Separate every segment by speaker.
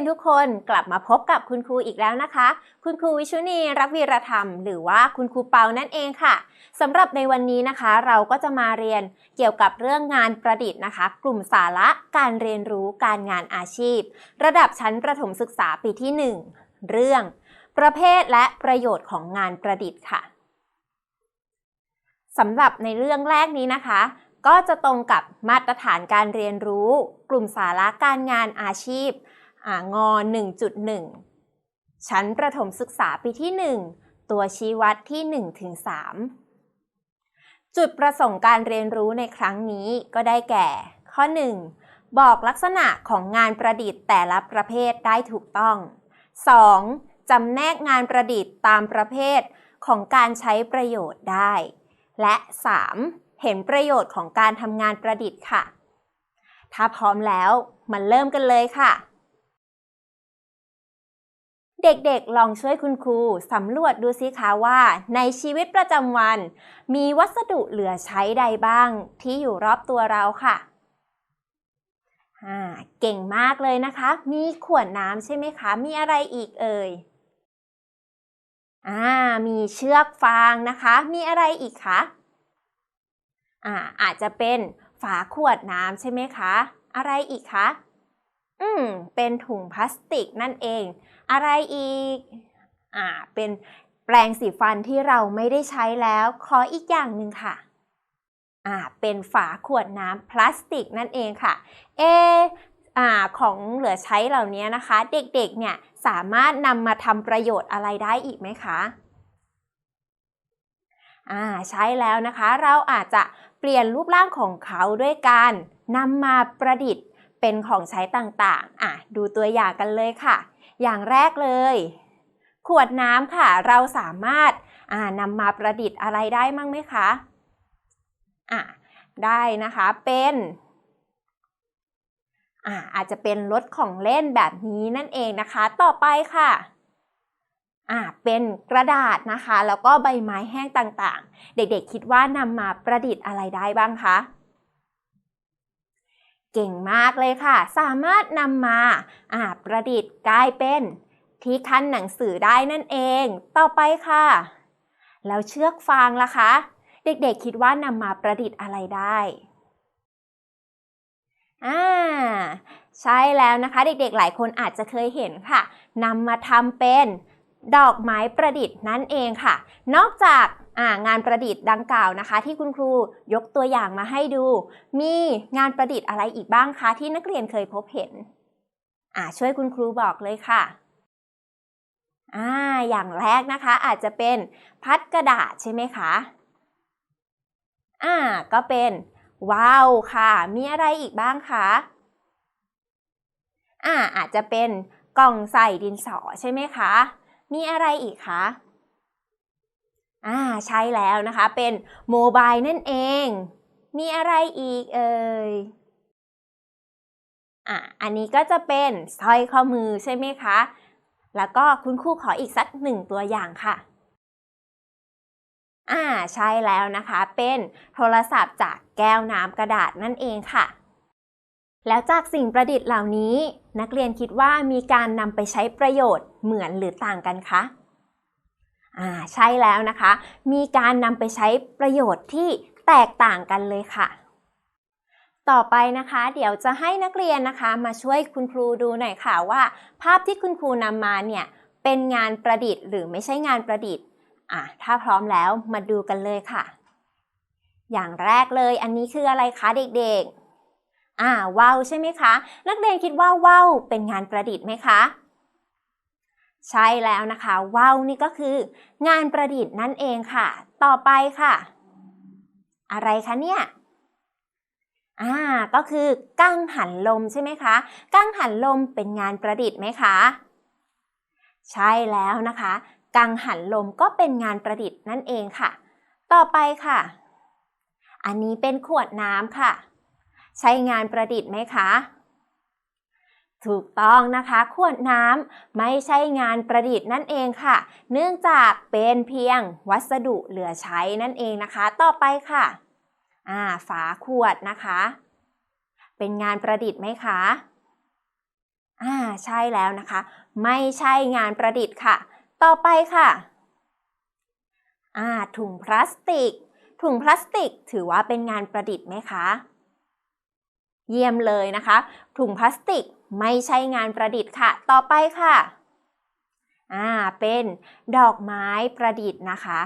Speaker 1: ียนทุกคนกลับมาพบกับคุณครูอีกแล้วนะคะ คุณครูวิชุนีรักวีรธรรม หรือว่าคุณครูเปานั่นเองค่ะสำหรับในวันนี้นะคะ เราก็จะมาเรียนเกี่ยวกับเรื่องงานประดิษฐ์นะคะ กลุ่มสาระการเรียนรู้การงานอาชีพ ระดับชั้นประถมศึกษาปีที่ 1 เรื่อง ประเภทและประโยชน์ของงานประดิษฐ์ค่ะสำหรับในเรื่องแรกนี้นะคะ ก็จะตรงกับมาตรฐานการเรียนรู้ กลุ่มสาระการงานอาชีพ งอ 1.1 ชั้นประถมศึกษาปีที่ 1 ตัวชี้วัดที่ 1-3 จุดประสงค์การเรียนรู้ในครั้งนี้ก็ได้แก่ ข้อ 1. บอกลักษณะของงานประดิษฐ์แต่ละประเภทได้ถูกต้อง 2. จำแนกงานประดิษฐ์ตามประเภทของการใช้ประโยชน์ได้ และ 3. เห็นประโยชน์ของการทำงานประดิษฐ์ค่ะ ถ้าพร้อมแล้วมันเริ่มกันเลยค่ะ เด็กๆ ลองช่วยคุณครูสำรวจดูสิคะว่า ในชีวิตประจำวัน มีวัสดุเหลือใช้ใดบ้าง ที่อยู่รอบตัวเราค่ะเก่งมากเลยนะคะ มีขวดน้ำใช่ไหมคะ มีอะไรอีกเอ่ยอ่ามีเชือกฟางนะคะ มีอะไรอีกคะอ่าอาจจะเป็นฝาขวดน้ำใช่ไหมคะ อะไรอีกคะ อืม เป็นถุงพลาสติกนั่นเอง อะไรอีก อ่า เป็นแปรงสีฟันที่เราไม่ได้ใช้แล้ว ขออีกอย่างหนึ่งค่ะ อ่า เป็นฝาขวดน้ำพลาสติกนั่นเองค่ะ เออ่าของเหลือใช้เหล่านี้นะคะ เด็กๆ เนี่ยสามารถนำมาทำประโยชน์อะไรได้อีกไหมคะ อ่า ใช้แล้วนะคะ เราอาจจะเปลี่ยนรูปร่างของเขาด้วยการนำมาประดิษฐ์ เป็นของใช้ต่างๆ อะ ดูตัวอย่างกันเลยค่ะ อย่างแรกเลย ขวดน้ำค่ะ เราสามารถอ่านำมาประดิษฐ์อะไรได้มั้งไหมคะ อะ ได้นะคะ เป็นอ่าอาจจะเป็นรถของเล่นแบบนี้นั่นเองนะคะ ต่อไปค่ะอ่าเป็นกระดาษนะคะ แล้วก็ใบไม้แห้งต่างๆ เด็กๆคิดว่านำมาประดิษฐ์อะไรได้บ้างคะ เก่งมากเลยค่ะ สามารถนำมาอาประดิษฐ์กลายเป็น ที่ขั้นหนังสือได้นั่นเอง ต่อไปค่ะ แล้วเชือกฟางล่ะคะ เด็กๆคิดว่านำมาประดิษฐ์อะไรได้อ่าใช่แล้วนะคะ เด็กๆหลายคนอาจจะเคยเห็นค่ะนำมาทำเป็นดอกไม้ประดิษฐ์นั่นเองค่ะ นอกจาก งานประดิษฐ์ดังกล่าวนะคะ ที่คุณครูยกตัวอย่างมาให้ดู มีงานประดิษฐ์อะไรอีกบ้างคะที่นักเรียนเคยพบเห็นอ่าช่วยคุณครูบอกเลยค่ะอ่าอย่างแรกนะคะอาจจะเป็นพัดกระดาษใช่ไหมคะอ่าก็เป็นว้าวค่ะ มีอะไรอีกบ้างคะอ่าอาจจะเป็นกล่องใส่ดินสอใช่ไหมคะ มีอะไรอีกคะ อ่าใช่แล้วนะคะเป็นโมบายนั่นเอง มีอะไรอีกเอ่ยอ่าอันนี้ก็จะเป็นสร้อยข้อมือใช่ไหมคะ แล้วก็คุณครูขออีกสักหนึ่งตัวอย่างค่ะอ่าใช่แล้วนะคะ เป็นโทรศัพท์จากแก้วน้ำกระดาษนั่นเองค่ะ แล้วจากสิ่งประดิษฐ์เหล่านี้ นักเรียนคิดว่ามีการนำไปใช้ประโยชน์เหมือนหรือต่างกันคะ อ่าใช่แล้วนะคะ มีการนำไปใช้ประโยชน์ที่แตกต่างกันเลยค่ะ ต่อไปนะคะ เดี๋ยวจะให้นักเรียนนะคะ มาช่วยคุณครูดูหน่อยค่ะว่า ภาพที่คุณครูนำมาเนี่ยเป็นงานประดิษฐ์ หรือไม่ใช่งานประดิษฐ์อ่าถ้าพร้อมแล้วมาดูกันเลยค่ะ อย่างแรกเลยอันนี้คืออะไรคะเด็กๆอ่าว่าวใช่ไหมคะ นักเรียนคิดว่าว่าวเป็นงานประดิษฐ์ไหมคะ ใช่แล้วนะคะว่าวนี่ก็คืองานประดิษฐ์นั่นเองค่ะ ต่อไปค่ะ อะไรคะเนี่ยอ่าก็คือกั้งหันลมใช่ไหมคะกั้งหันลมเป็นงานประดิษฐ์ไหมคะใช่แล้วนะคะกังหันลมก็เป็นงานประดิษฐ์นั่นเองค่ะ ต่อไปค่ะ อันนี้เป็นขวดน้ำค่ะ ใช้งานประดิษฐ์ไหมคะ ถูกต้องนะคะ ขวดน้ำไม่ใช่งานประดิษฐ์นั่นเองค่ะ เนื่องจากเป็นเพียงวัสดุเหลือใช้นั่นเองนะคะ ต่อไปค่ะอ่าฝาขวดนะคะ เป็นงานประดิษฐ์ไหมคะอ่าใช่แล้วนะคะ ไม่ใช่งานประดิษฐ์ค่ะ ต่อไปค่ะอ่าถุงพลาสติก ถุงพลาสติกถือว่าเป็นงานประดิษฐ์ไหมคะ เยี่ยมเลยนะคะ ถุงพลาสติกไม่ใช่งานประดิษฐ์ค่ะ ต่อไปค่ะ อ่า เป็นดอกไม้ประดิษฐ์นะคะ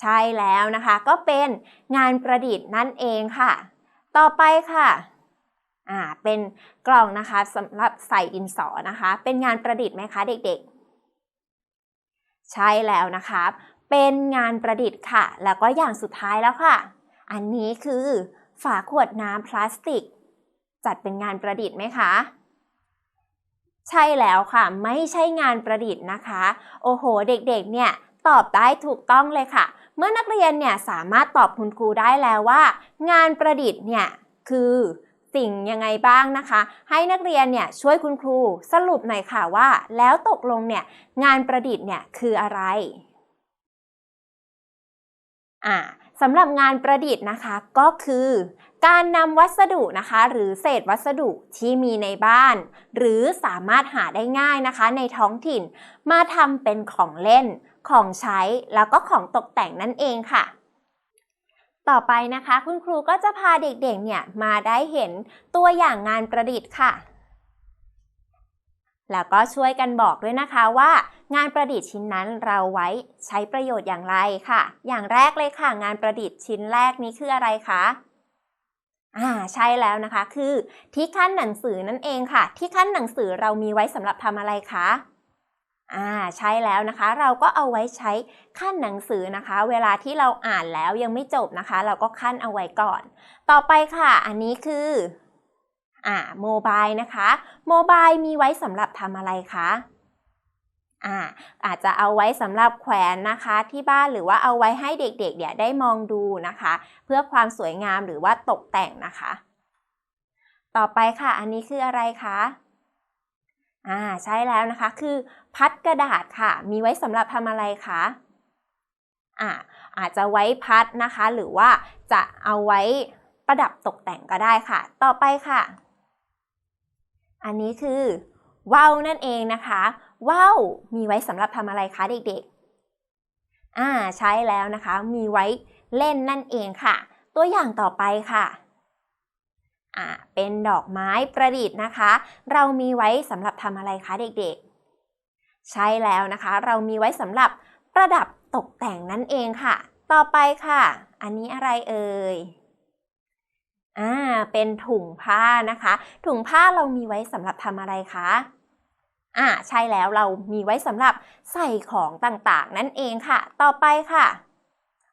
Speaker 1: ใช่แล้วนะคะ ก็เป็นงานประดิษฐ์นั่นเองค่ะ ต่อไปค่ะอ่าเป็นกล่องนะคะสำหรับใส่ดินสอนะคะ เป็นงานประดิษฐ์ไหมคะเด็กๆ ใช่แล้วนะคะเป็นงานประดิษฐ์ค่ะ แล้วก็อย่างสุดท้ายแล้วค่ะ อันนี้คือ ฝาขวดน้ำพลาสติก จัดเป็นงานประดิษฐ์ไหมคะ ใช่แล้วค่ะ ไม่ใช่งานประดิษฐ์นะคะ โอ้โห เด็กๆ เนี่ยตอบได้ถูกต้องเลยค่ะ เมื่อนักเรียนเนี่ยสามารถตอบคุณครูได้แล้วว่า งานประดิษฐ์เนี่ยคือสิ่งยังไงบ้างนะคะ ให้นักเรียนเนี่ยช่วยคุณครูสรุปหน่อยค่ะว่า แล้วตกลงเนี่ยงานประดิษฐ์เนี่ยคืออะไรอ่า สำหรับงานประดิษฐ์นะคะก็คือ การนำวัสดุนะคะ หรือเศษวัสดุที่มีในบ้าน หรือสามารถหาได้ง่ายนะคะ ในท้องถิ่น มาทำเป็นของเล่น ของใช้แล้วก็ของตกแต่งนั่นเองค่ะ ต่อไปนะคะ คุณครูก็จะพาเด็กๆเนี่ยมาได้เห็นตัวอย่างงานประดิษฐ์ค่ะ แล้วก็ช่วยกันบอกด้วยนะคะว่า งานประดิษฐ์ชิ้นนั้นเราไว้ใช้ประโยชน์อย่างไรค่ะ อย่างแรกเลยค่ะ งานประดิษฐ์ชิ้นแรกนี้คืออะไรคะอ่าใช่แล้วนะคะ คือที่ขั้นหนังสือนั่นเองค่ะ ที่ขั้นหนังสือเรามีไว้สำหรับทำอะไรคะอ่าใช่แล้วนะคะ เราก็เอาไว้ใช้ขั้นหนังสือนะคะ เวลาที่เราอ่านแล้วยังไม่จบนะคะ เราก็ขั้นเอาไว้ก่อน ต่อไปค่ะ อันนี้คือ อ่าโมบายนะคะโมบายมีไว้สำหรับทำอะไรคะอ่าอาจจะเอาไว้สำหรับแขวนนะคะที่บ้านหรือว่าเอาไว้ให้เด็กๆเนี่ยได้มองดูนะคะ เพื่อความสวยงามหรือว่าตกแต่งนะคะ ต่อไปค่ะ อันนี้คืออะไรคะอ่าใช่แล้วนะคะคือพัดกระดาษค่ะ มีไว้สำหรับทำอะไรคะอ่าอาจจะไว้พัดนะคะ หรือว่าจะเอาไว้ประดับตกแต่งก็ได้ค่ะ ต่อไปค่ะ อันนี้คือว่าวนั่นเองนะคะว่าวมีไว้สำหรับทำอะไรคะเด็กๆ อ่าใช่แล้วนะคะ มีไว้เล่นนั่นเองค่ะ ตัวอย่างต่อไปค่ะอ่าเป็นดอกไม้ประดิษฐ์นะคะ เรามีไว้สำหรับทำอะไรคะเด็กๆ ใช่แล้วนะคะ เรามีไว้สำหรับประดับตกแต่งนั่นเองค่ะ ต่อไปค่ะ อันนี้อะไรเอ่ย อ่า เป็นถุงผ้านะคะ ถุงผ้าเรามีไว้สำหรับทำอะไรคะ อ่า ใช่แล้วเรามีไว้สำหรับใส่ของต่างๆ นั่นเองค่ะ ต่อไปค่ะ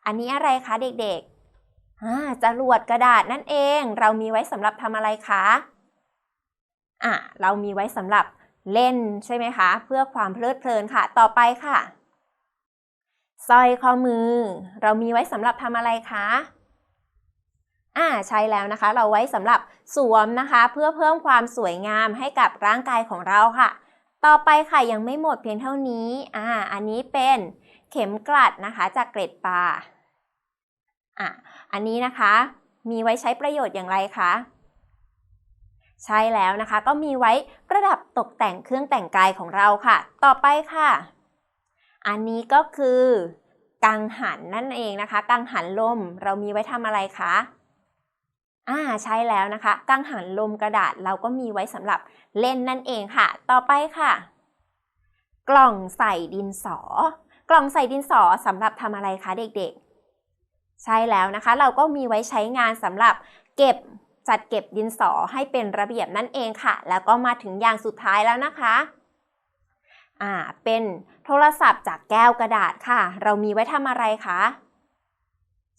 Speaker 1: อันนี้อะไรคะเด็กๆ อ่าจรวดกระดาษนั่นเอง เรามีไว้สำหรับทำอะไรคะ อ่าเรามีไว้สำหรับเล่นใช่ไหมคะ เพื่อความเพลิดเพลินค่ะ ต่อไปค่ะสร้อยข้อมือ เรามีไว้สำหรับทำอะไรคะ อ่าใช่แล้วนะคะ เราไว้สำหรับสวมนะคะ เพื่อเพิ่มความสวยงามให้กับร่างกายของเราค่ะ ต่อไปค่ะยังไม่หมดเพียงเท่านี้อ่าอันนี้เป็นเข็มกลัดนะคะจากเกล็ดปลาอะอันนี้นะคะมีไว้ใช้ประโยชน์อย่างไรคะใช่แล้วนะคะ ก็มีไว้ประดับตกแต่งเครื่องแต่งกายของเราค่ะ ต่อไปค่ะ อันนี้ก็คือ กังหันนั่นเองนะคะ กังหันลมเรามีไว้ทำอะไรคะ อ่าใช่แล้วนะคะ กังหันลมกระดาษเราก็มีไว้สำหรับเล่นนั่นเองค่ะ ต่อไปค่ะ กล่องใส่ดินสอ กล่องใส่ดินสอสำหรับทำอะไรคะเด็กๆ ใช่แล้วนะคะ เราก็มีไว้ใช้งานสำหรับเก็บจัดเก็บดินสอให้เป็นระเบียบนั่นเองค่ะ แล้วก็มาถึงอย่างสุดท้ายแล้วนะคะอ่าเป็นโทรศัพท์จากแก้วกระดาษค่ะ เรามีไว้ทำอะไรคะ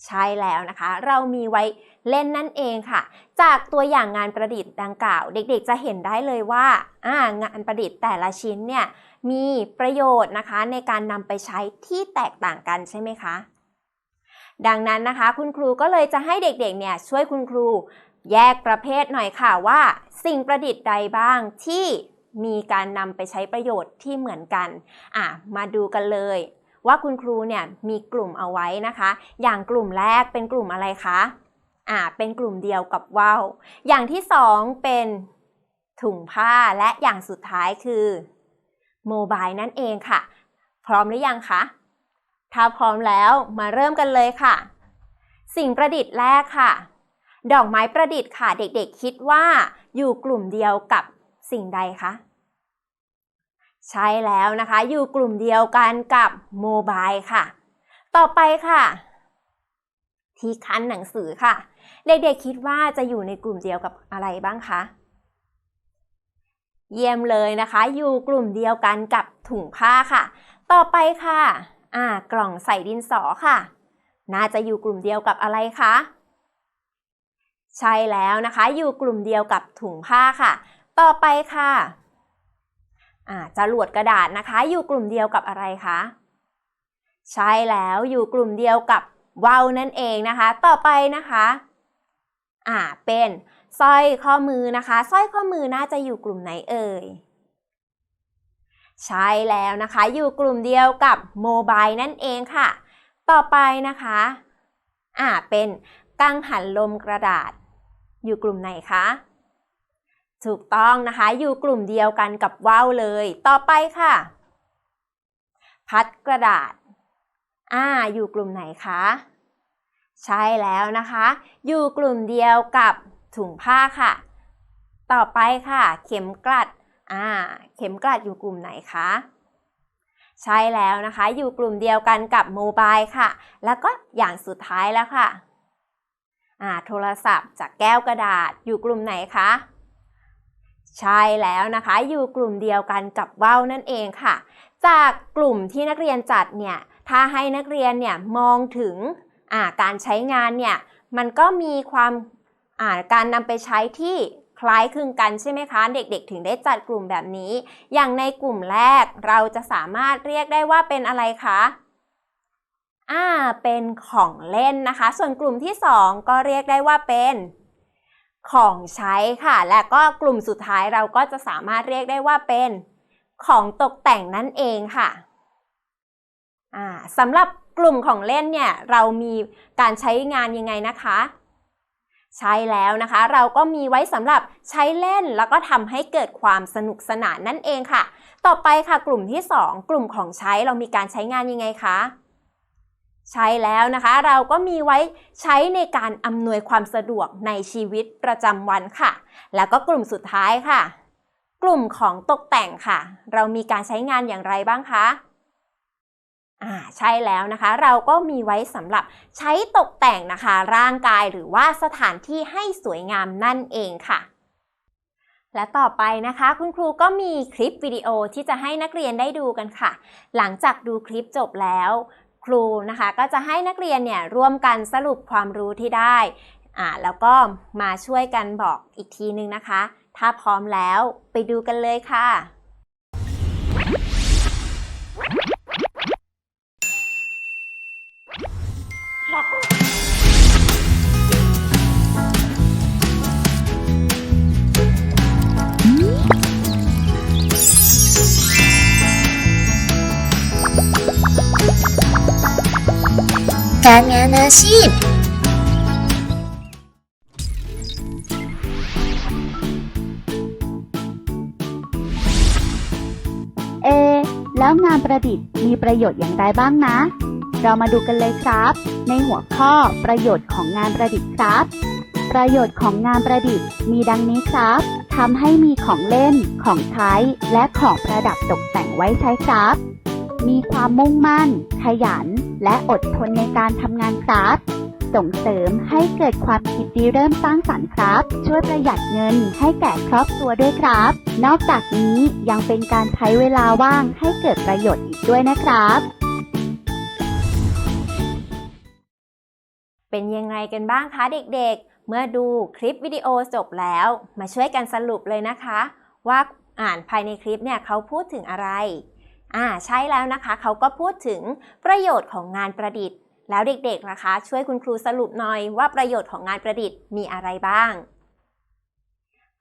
Speaker 1: ใช่แล้วนะคะ เรามีไว้เล่นนั่นเองค่ะ จากตัวอย่างงานประดิษฐ์ดังกล่าว เด็กๆจะเห็นได้เลยว่าอ่างานประดิษฐ์แต่ละชิ้นเนี่ยมีประโยชน์นะคะในการนำไปใช้ที่แตกต่างกันใช่ไหมคะ ดังนั้นนะคะ คุณครูก็เลยจะให้เด็กๆเนี่ยช่วยคุณครูแยกประเภทหน่อยค่ะว่า สิ่งประดิษฐ์ใดบ้างที่มีการนำไปใช้ประโยชน์ที่เหมือนกัน อะ มาดูกันเลย ว่าคุณครูเนี่ยมีกลุ่มเอาไว้นะคะ อย่างกลุ่มแรกเป็นกลุ่มอะไรคะอ่าเป็นกลุ่มเดียวกับว่าวอย่างที่สองเป็นถุงผ้าและอย่างสุดท้ายคือโมบายนั่นเองค่ะ พร้อมหรือยังคะถ้าพร้อมแล้วมาเริ่มกันเลยค่ะ สิ่งประดิษฐ์แรกค่ะ ดอกไม้ประดิษฐ์ค่ะ เด็กๆคิดว่าอยู่กลุ่มเดียวกับสิ่งใดคะ ใช่แล้วนะคะ อยู่กลุ่มเดียวกันกับโมบายค่ะ ต่อไปค่ะ ที่คันหนังสือค่ะ เด็กๆคิดว่าจะอยู่ในกลุ่มเดียวกับอะไรบ้างคะเยี่ยมเลยนะคะ อยู่กลุ่มเดียวกันกับถุงผ้าค่ะ ต่อไปค่ะ อ่า กล่องใส่ดินสอค่ะ น่าจะอยู่กลุ่มเดียวกับอะไรคะ ใช่แล้วนะคะ อยู่กลุ่มเดียวกับถุงผ้าค่ะ ต่อไปค่ะ จรวดกระดาษนะคะ อยู่กลุ่มเดียวกับอะไรคะ ใช่แล้วอยู่กลุ่มเดียวกับว่าวนั่นเองนะคะ ต่อไปนะคะอ่าเป็นสร้อยข้อมือนะคะสร้อยข้อมือน่าจะอยู่กลุ่มไหนเอ่ยใช่แล้วนะคะ อยู่กลุ่มเดียวกับโมบายนั่นเองค่ะ ต่อไปนะคะอ่าเป็นกังหันลมกระดาษ อยู่กลุ่มไหนคะ ถูกต้องนะคะ อยู่กลุ่มเดียวกันกับว่าวเลย ต่อไปค่ะ พัดกระดาษ อ่า อยู่กลุ่มไหนคะ ใช่แล้วนะคะ อยู่กลุ่มเดียวกับถุงผ้าค่ะ ต่อไปค่ะ เข็มกลัด อ่า เข็มกลัดอยู่กลุ่มไหนคะ ใช่แล้วนะคะ อยู่กลุ่มเดียวกันกับโมบายค่ะ แล้วก็อย่างสุดท้ายแล้วค่ะ อ่า โทรศัพท์จากแก้วกระดาษอยู่กลุ่มไหนคะ ใช่แล้วนะคะอยู่กลุ่มเดียวกันกับว่าวนั่นเองค่ะ จากกลุ่มที่นักเรียนจัดเนี่ยถ้าให้นักเรียนเนี่ยมองถึงการใช้งานเนี่ยมันก็มีความาการนำไปใช้ที่คล้ายคลึงกันใช่ไหมคะ เด็กๆ ถึงได้จัดกลุ่มแบบนี้ อย่างในกลุ่มแรกเราจะสามารถเรียกได้ว่าเป็นอะไรคะอ่าเป็นของเล่นนะคะ ส่วนกลุ่มที่ 2 ก็เรียกได้ว่าเป็น ของใช้ค่ะ และก็กลุ่มสุดท้ายเราก็จะสามารถเรียกได้ว่าเป็นของตกแต่งนั่นเองค่ะสำหรับกลุ่มของเล่นเนี่ยเรามีการใช้งานยังไงนะคะ ใช่แล้วนะคะ เราก็มีไว้สำหรับใช้เล่นแล้วก็ทำให้เกิดความสนุกสนานนั่นเองค่ะ ต่อไปค่ะกลุ่มที่ 2 กลุ่มของใช้เรามีการใช้งานยังไงคะ ใช่แล้วนะคะ เราก็มีไว้ใช้ในการอำนวยความสะดวกในชีวิตประจำวันค่ะ แล้วก็กลุ่มสุดท้ายค่ะ กลุ่มของตกแต่งค่ะ เรามีการใช้งานอย่างไรบ้างคะอ่าใช่แล้วนะคะ เราก็มีไว้สำหรับใช้ตกแต่งนะคะ ร่างกายหรือว่าสถานที่ให้สวยงามนั่นเองค่ะ และต่อไปนะคะ คุณครูก็มีคลิปวิดีโอที่จะให้นักเรียนได้ดูกันค่ะ หลังจากดูคลิปจบแล้ว ครูนะคะ ก็จะให้นักเรียนเนี่ยร่วมกันสรุปความรู้ที่ได้อ่าแล้วก็มาช่วยกันบอกอีกทีนึงนะคะ ถ้าพร้อมแล้วไปดูกันเลยค่ะ
Speaker 2: การงานอาชีพ
Speaker 3: เอ แล้วงานประดิษฐ์มีประโยชน์อย่างไรบ้างนะ เรามาดูกันเลยครับ ในหัวข้อประโยชน์ของงานประดิษฐ์ครับ ประโยชน์ของงานประดิษฐ์มีดังนี้ครับทำให้มีของเล่น ของใช้ และของประดับตกแต่งไว้ใช้ครับ มีความมุ่งมั่น ขยัน และอดทนในการทำงานครับ ส่งเสริมให้เกิดความคิดริเริ่มสร้างสรรค์ครับ ช่วยประหยัดเงินให้แก่ครอบครัวด้วยครับ นอกจากนี้ยังเป็นการใช้เวลาว่างให้เกิดประโยชน์อีกด้วยนะครับ
Speaker 1: เป็นยังไงกันบ้างคะเด็กๆ เมื่อดูคลิปวิดีโอจบแล้ว มาช่วยกันสรุปเลยนะคะ ว่าอ่านภายในคลิปเนี่ยเขาพูดถึงอะไร อ่าใช่แล้วนะคะ เขาก็พูดถึงประโยชน์ของงานประดิษฐ์ แล้วเด็กๆนะคะ ช่วยคุณครูสรุปหน่อยว่าประโยชน์ของงานประดิษฐ์มีอะไรบ้าง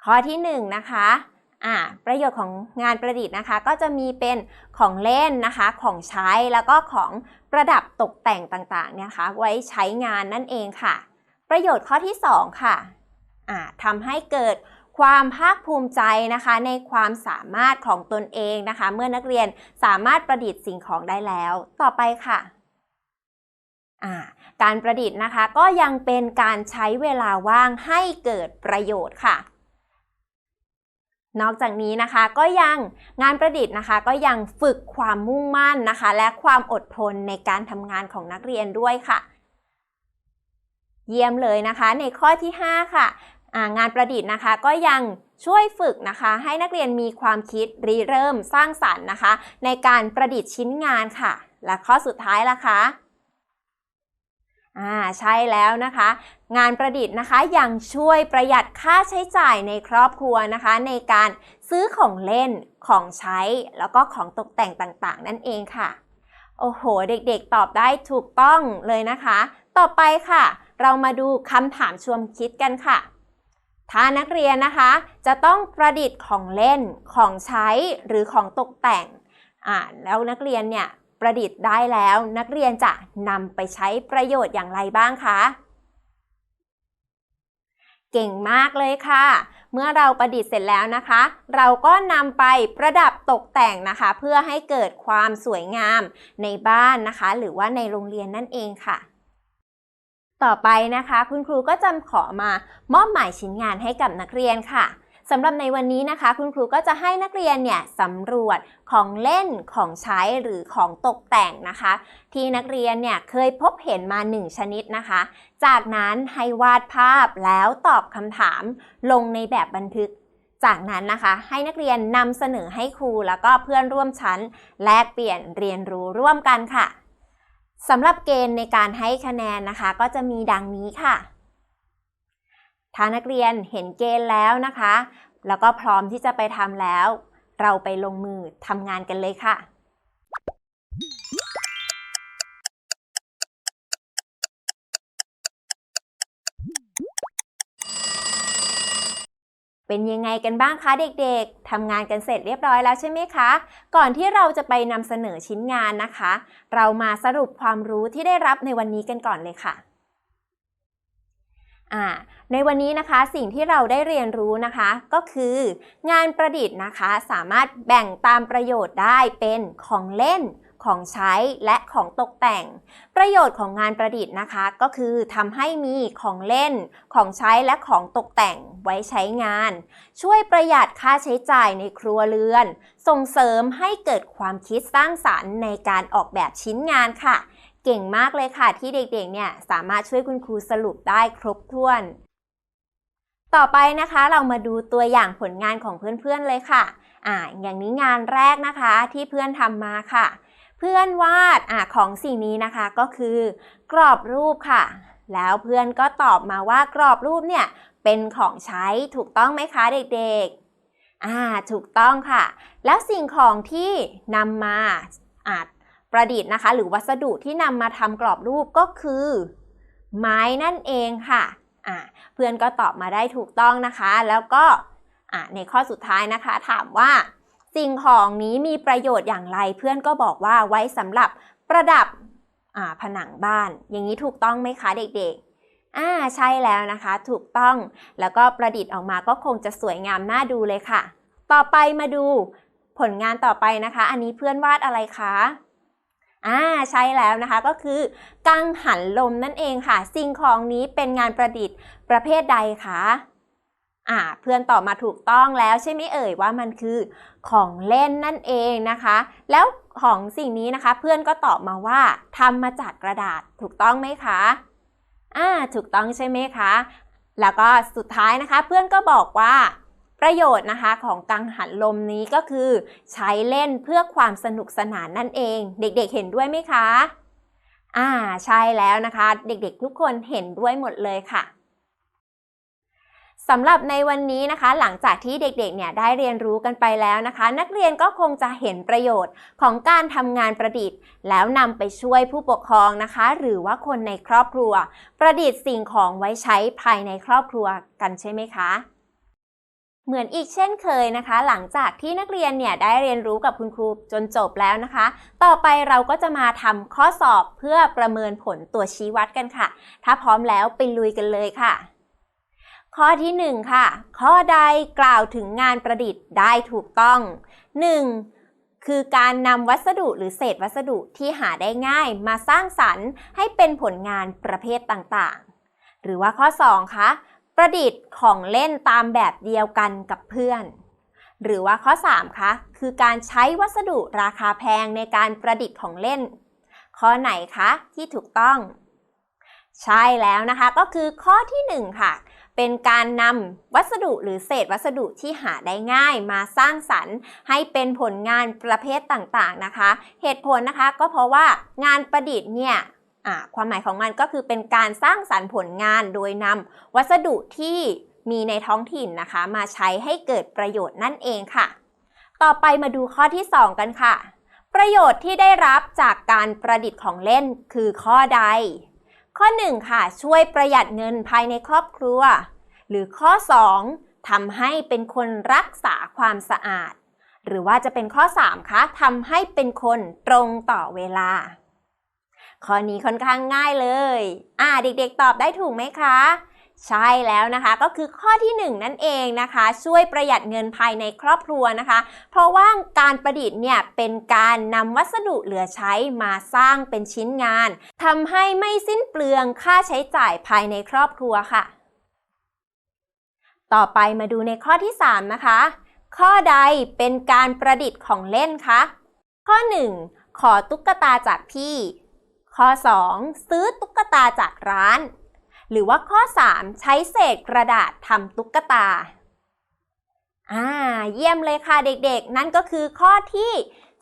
Speaker 1: ข้อที่1นงนะคะอ่าประโยชน์ของงานประดิษฐ์นะคะ ก็จะมีเป็นของเล่นนะคะ ของใช้แล้วก็ของประดับตกแต่งต่างๆเนี่ยนะคะไว้ใช้งานนั่นเองค่ะ ประโยชน์ข้อที่ 2 ค่ะอ่าทำให้เกิด ความภาคภูมิใจนะคะในความสามารถของตนเองนะคะ เมื่อนักเรียนสามารถประดิษฐ์สิ่งของได้แล้ว ต่อไปค่ะการประดิษฐ์นะคะก็ยังเป็นการใช้เวลาว่างให้เกิดประโยชน์ค่ะ นอกจากนี้นะคะก็ยังงานประดิษฐ์นะคะ ก็ยังฝึกความมุ่งมั่นนะคะ และความอดทนในการทำงานของนักเรียนด้วยค่ะ เยี่ยมเลยนะคะในข้อที่ 5 ค่ะ งานประดิษฐ์นะคะก็ยังช่วยฝึกนะคะ ให้นักเรียนมีความคิดริเริ่มสร้างสรรค์นะคะ ในการประดิษฐ์ชิ้นงานค่ะ และข้อสุดท้ายล่ะคะอ่าใช่แล้วนะคะ งานประดิษฐ์นะคะยังช่วยประหยัดค่าใช้จ่ายในครอบครัวนะคะ ในการซื้อของเล่นของใช้ แล้วก็ของตกแต่งต่างๆ นั่นเองค่ะ โอ้โห เด็กๆ ตอบได้ถูกต้องเลยนะคะ ต่อไปค่ะ เรามาดูคำถามชวนคิดกันค่ะ ถ้านักเรียนนะคะ จะต้องประดิษฐ์ของเล่นของใช้หรือของตกแต่งอ่าแล้วนักเรียนเนี่ยประดิษฐ์ได้แล้ว นักเรียนจะนำไปใช้ประโยชน์อย่างไรบ้างคะเก่งมากเลยค่ะ เมื่อเราประดิษฐ์เสร็จแล้วนะคะ เราก็นำไปประดับตกแต่งนะคะ เพื่อให้เกิดความสวยงามในบ้านนะคะ หรือว่าในโรงเรียนนั่นเองค่ะ ต่อไปนะคะ คุณครูก็จะขอมามอบหมายชิ้นงานให้กับนักเรียนค่ะสำหรับในวันนี้นะคะ คุณครูก็จะให้นักเรียนเนี่ยสำรวจของเล่นของใช้หรือของตกแต่งนะคะ ที่นักเรียนเนี่ยเคยพบเห็นมา 1 ชนิดนะคะ จากนั้นให้วาดภาพแล้วตอบคำถามลงในแบบบันทึก จากนั้นนะคะให้นักเรียนนำเสนอให้ครูแล้วก็เพื่อนร่วมชั้น แลกเปลี่ยนเรียนรู้ร่วมกันค่ะ สำหรับเกณฑ์ในการให้คะแนนนะคะ ก็จะมีดังนี้ค่ะ ถ้านักเรียนเห็นเกณฑ์แล้วนะคะ แล้วก็พร้อมที่จะไปทำแล้ว เราไปลงมือทำงานกันเลยค่ะ เป็นยังไงกันบ้างคะเด็กๆทำงานกันเสร็จเรียบร้อยแล้วใช่ไหมคะ ก่อนที่เราจะไปนำเสนอชิ้นงานนะคะ เรามาสรุปความรู้ที่ได้รับในวันนี้กันก่อนเลยค่ะในวันนี้นะคะสิ่งที่เราได้เรียนรู้นะคะก็คือ งานประดิษฐ์นะคะ สามารถแบ่งตามประโยชน์ได้เป็นของเล่น ของใช้และของตกแต่ง ประโยชน์ของงานประดิษฐ์นะคะ ก็คือทำให้มีของเล่น ของใช้และของตกแต่งไว้ใช้งาน ช่วยประหยัดค่าใช้จ่ายในครัวเรือน ส่งเสริมให้เกิดความคิดสร้างสรรค์ในการออกแบบชิ้นงานค่ะ เก่งมากเลยค่ะที่เด็กๆเนี่ยสามารถช่วยคุณครูสรุปได้ครบถ้วนต่อไปนะคะเรามาดูตัวอย่างผลงานของเพื่อนๆเลยค่ะ อ่าอย่างนี้งานแรกนะคะที่เพื่อนทำมาค่ะ พื่อนวาดอของสิ่งนี้นะคะก็คือกรอบรูปค่ะ แล้วเพื่อนก็ตอบมาว่ากรอบรูปเนี่ยเป็นของใช้ถูกต้องไหมคะเด็กๆอ่าถูกต้องค่ะ แล้วสิ่งของที่นำมาอาจประดิษฐ์นะคะ หรือวัสดุที่นำมาทำกรอบรูปก็คือ ไม้นั่นเองค่ะอ่าเพื่อนก็ตอบมาได้ถูกต้องนะคะ แล้วก็อ่าในข้อสุดท้ายนะคะถามว่า สิ่งของนี้มีประโยชน์อย่างไรเพื่อนก็บอกว่าไว้สำหรับประดับผนังบ้าน อย่างนี้ถูกต้องไหมคะเด็กๆ อ่าใช่แล้วนะคะ ถูกต้องแล้วก็ประดิษฐ์ออกมาก็คงจะสวยงามน่าดูเลยค่ะ ต่อไปมาดูผลงานต่อไปนะคะ อันนี้เพื่อนวาดอะไรคะอ่าใช่แล้วนะคะก็คือ กังหันลมนั่นเองค่ะ สิ่งของนี้เป็นงานประดิษฐ์ประเภทใดคะ อ่าเพื่อนตอบมาถูกต้องแล้วใช่ไหมเอ่ยว่ามันคือของเล่นนั่นเองนะคะ แล้วของสิ่งนี้นะคะ เพื่อนก็ตอบมาว่าทำมาจากกระดาษถูกต้องไหมคะอ่าถูกต้องใช่ไหมคะ แล้วก็สุดท้ายนะคะ เพื่อนก็บอกว่าประโยชน์นะคะของกังหันลมนี้ก็คือ ใช้เล่นเพื่อความสนุกสนานนั่นเอง เด็กๆเห็นด้วยไหมคะอ่าใช่แล้วนะคะ เด็กๆทุกคนเห็นด้วยหมดเลยค่ะ สำหรับในวันนี้นะคะ หลังจากที่เด็กๆเนี่ยได้เรียนรู้กันไปแล้วนะคะ นักเรียนก็คงจะเห็นประโยชน์ของการทำงานประดิษฐ์ แล้วนำไปช่วยผู้ปกครองนะคะ หรือว่าคนในครอบครัว ประดิษฐ์สิ่งของไว้ใช้ภายในครอบครัวกันใช่ไหมคะเหมือนอีกเช่นเคยนะคะ หลังจากที่นักเรียนเนี่ยได้เรียนรู้กับคุณครูจนจบแล้วนะคะ ต่อไปเราก็จะมาทำข้อสอบเพื่อประเมินผลตัวชี้วัดกันค่ะ ถ้าพร้อมแล้วไปลุยกันเลยค่ะ ข้อที่ 1 ค่ะ ข้อใดกล่าวถึงงานประดิษฐ์ได้ถูกต้อง 1. คือการนำวัสดุหรือเศษวัสดุที่หาได้ง่ายมาสร้างสรรค์ ให้เป็นผลงานประเภทต่างๆ หรือว่าข้อ 2 คะประดิษฐ์ของเล่นตามแบบเดียวกันกับเพื่อน หรือว่าข้อ 3 คะ คือการใช้วัสดุราคาแพงในการประดิษฐ์ของเล่น ข้อไหนคะที่ถูกต้อง ใช่แล้วนะคะก็คือข้อที่ 1 ค่ะ เป็นการนำวัสดุหรือเศษวัสดุที่หาได้ง่ายมาสร้างสรรค์ให้เป็นผลงานประเภทต่างๆนะคะ เหตุผลนะคะก็เพราะว่างานประดิษฐ์เนี่ยความหมายของมันก็คือเป็นการสร้างสรรค์ผลงานโดยนำวัสดุที่มีในท้องถิ่นนะคะ มาใช้ให้เกิดประโยชน์นั่นเองค่ะ ต่อไปมาดูข้อที่ 2 กันค่ะ ประโยชน์ที่ได้รับจากการประดิษฐ์ของเล่นคือข้อใด ข้อ 1 ค่ะ ช่วยประหยัดเงินภายในครอบครัว หรือข้อ 2ทำให้เป็นคนรักษาความสะอาด หรือว่าจะเป็นข้อ 3 คะทำให้เป็นคนตรงต่อเวลา ข้อนี้ค่อนข้างง่ายเลย อ่าเด็กๆตอบได้ถูกไหมคะ ใช่แล้วนะคะก็คือข้อที่ 1 นั่นเองนะคะ ช่วยประหยัดเงินภายในครอบครัวนะคะ เพราะว่าการประดิษฐ์เนี่ยเป็นการนำวัสดุเหลือใช้มาสร้างเป็นชิ้นงานทำให้ไม่สิ้นเปลืองค่าใช้จ่ายภายในครอบครัวค่ะ ต่อไปมาดูในข้อที่ 3 นะคะ ข้อใดเป็นการประดิษฐ์ของเล่นคะข้อ 1 ขอตุ๊กตาจากพี่ ข้อ 2 ซื้อตุ๊กตาจากร้าน หรือว่าข้อ 3 ใช้เศษกระดาษทำตุ๊กตาอ่าเยี่ยมเลยค่ะเด็กๆ นั่นก็คือข้อที่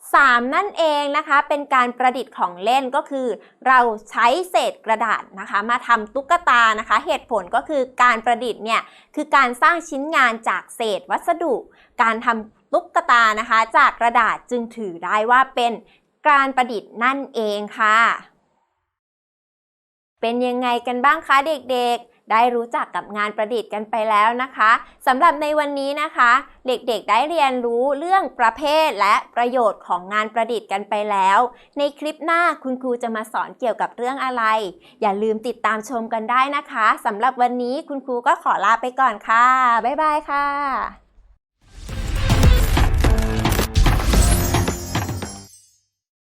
Speaker 1: 3 นั่นเองนะคะ เป็นการประดิษฐ์ของเล่นก็คือ เราใช้เศษกระดาษนะคะ มาทำตุ๊กตานะคะ เหตุผลก็คือการประดิษฐ์เนี่ยคือการสร้างชิ้นงานจากเศษวัสดุ การทำตุ๊กตานะคะ จากกระดาษจึงถือได้ว่าเป็นการประดิษฐ์นั่นเองค่ะ เป็นยังไงกันบ้างคะเด็กๆ ได้รู้จักกับงานประดิษฐ์กันไปแล้วนะคะสำหรับในวันนี้นะคะ เด็กๆ ได้เรียนรู้เรื่องประเภทและประโยชน์ของงานประดิษฐ์กันไปแล้ว ในคลิปหน้าคุณครูจะมาสอนเกี่ยวกับเรื่องอะไร อย่าลืมติดตามชมกันได้นะคะสำหรับวันนี้คุณครูก็ขอลาไปก่อนค่ะ บ๊ายบายค่ะ